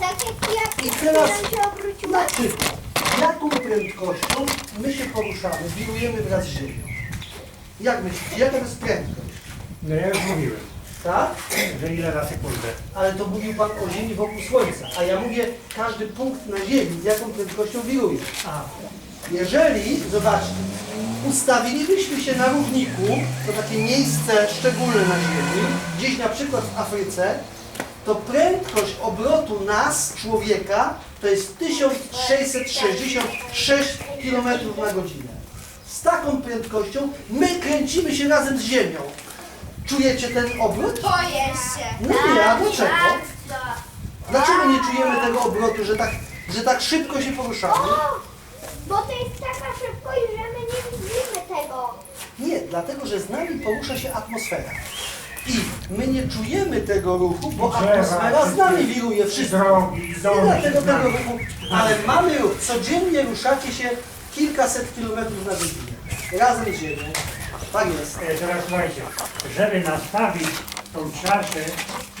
Tak jak ja I teraz się na przykład, jaką prędkością my się poruszamy, wirujemy wraz z Ziemią? Jak myślicie, jaka to jest prędkość? No ja już mówiłem, Tak? że ile na sekundę. Ale to mówił Pan o Ziemi wokół Słońca, a ja mówię każdy punkt na Ziemi, z jaką prędkością wiruje. A, Jeżeli, zobaczcie, ustawilibyśmy się na równiku, to takie miejsce szczególne na Ziemi, gdzieś na przykład w Afryce, to prędkość obrotu nas, człowieka, to jest 1666 km na godzinę. Z taką prędkością my kręcimy się razem z Ziemią. Czujecie ten obrót? Boję się. Nie, a dlaczego? Dlaczego nie czujemy tego obrotu, że tak, że tak szybko się poruszamy? Bo to jest taka szybkość, że my nie widzimy tego. Nie, dlatego że z nami porusza się atmosfera. My nie czujemy tego ruchu, bo Drzewa, atmosfera z nami wszystkie wiruje wszystko. drogi, Nie domy dlatego się tego ruchu, ale mamy ruch. Codziennie ruszacie się kilkaset kilometrów na godzinę. Razem z Ziemią. Tak jest. E, Teraz słuchajcie, żeby nastawić tą czaszę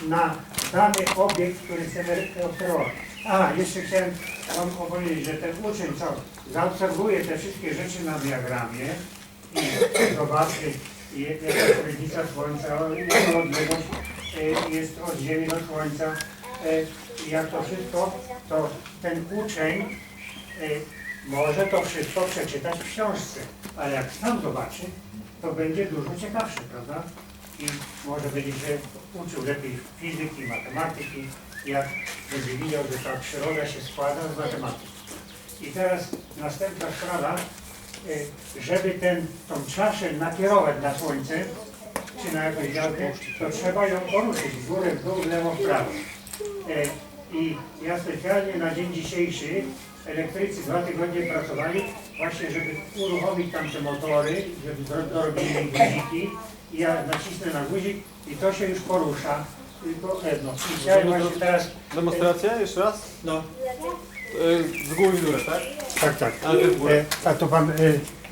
na dany obiekt, który chcemy obserwować. A, jeszcze chciałem Wam opowiedzieć, że ten uczeń, co zaobserwuje te wszystkie rzeczy na diagramie i zobaczy, jaka średnica Słońca, jego odległość e, jest od Ziemi do Słońca, e, jak to wszystko, to ten uczeń e, może to wszystko przeczytać w książce, ale jak sam zobaczy, to będzie dużo ciekawsze, prawda? I może będzie się uczył lepiej fizyki, matematyki, jak będzie widział, że ta przyroda się składa z matematyki. I teraz następna sprawa, żeby ten, tą czaszę nakierować na słońce, czy na jakąś działkę, to trzeba ją poruszyć w górę, w dół, w lewo, w prawo. E, I ja specjalnie na dzień dzisiejszy elektrycy dwa tygodnie pracowali właśnie, żeby uruchomić tam te motory, żeby dorobili guziki i ja nacisnę na guzik i to się już porusza. Tylko jedno. I chciałem właśnie teraz... Demonstracja jeszcze raz? No, Y, Z góry w górę, tak? tak, tak. Ale w górę. E, A to pan e,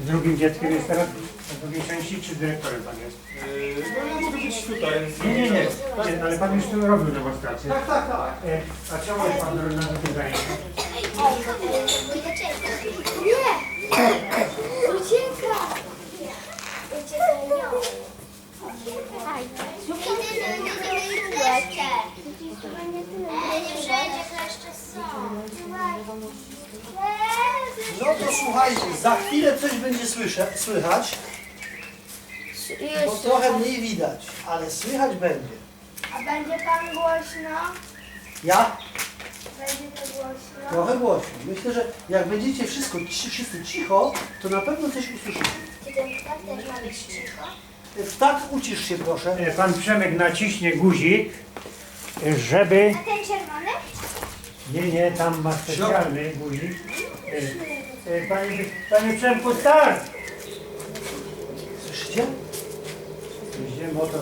z drugim dzieckiem jest teraz w drugiej części, czy dyrektorem pan jest? Y, No ja mogę być tutaj. Nie, nie, nie. nie ale pan już tu robił demonstrację. Tak, tak, tak. E, A czemu jest pan na tym zajęciu? Nie! No to słuchajcie, za chwilę coś będzie słysze, słychać, bo trochę mniej widać, ale słychać będzie. A będzie pan głośno? Ja Będzie to głośno? trochę głośno. Myślę, że jak będziecie wszystko, ci- wszyscy cicho, to na pewno coś usłyszycie. Czy ten ptak też ma być cicho? Tak, ucisz się proszę. E, Pan Przemek naciśnie guzik, e, żeby... A ten czerwony? Nie, nie, tam ma specjalny guzik. E, e, Panie, panie Przemku, start! Słyszycie? Gdzie motor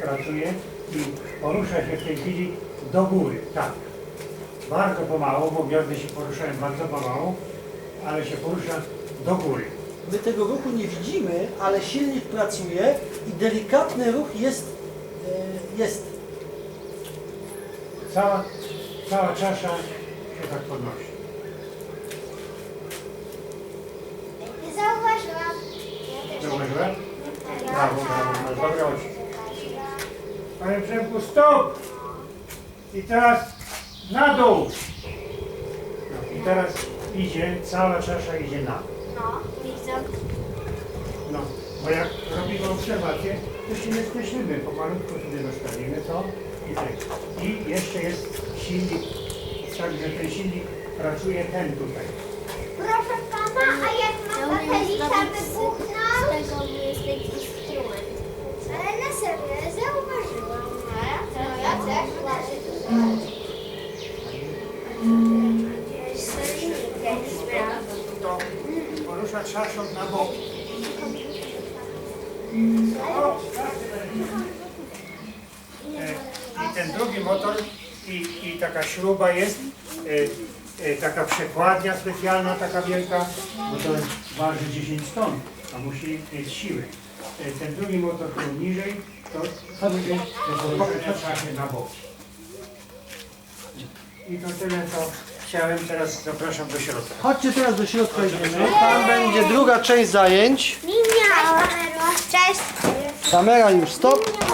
pracuje i porusza się w tej chwili do góry, tak. Bardzo pomału, bo gwiazdy się poruszają bardzo pomału, ale się porusza do góry. My tego ruchu nie widzimy, ale silnik pracuje i delikatny ruch jest, e, jest. Cała, cała czasza się tak podnosi. Nie zauważyłam. Ja też Zauważyłem? Ja Brawo, dobre oczy. Panie Przemku, stop! I teraz na dół. No, I teraz idzie, cała czasza idzie na dół. No, widzę. No, bo jak robimy obserwację, to się nie skreślimy, pomalutku sobie zostawimy to i tak. I jeszcze jest silnik, także ten silnik pracuje ten tutaj. Proszę pana, a jak ma satelita wybuchnął? Z tego jest taki instrument. Ale na serio, ja zauważyłam. No ja też. Ja też. To porusza czaszą na bok. E, I ten drugi motor i, i taka śruba jest, e, e, taka przekładnia specjalna, taka wielka, bo to waży 10 ton, a musi mieć siły. E, Ten drugi motor tu niżej, to poruszania czachy na bok. I to tyle, co chciałem. Teraz zapraszam do środka. Chodźcie teraz do środka idziemy. Tam będzie druga część zajęć. Kamero. Cześć. Kamera już stop.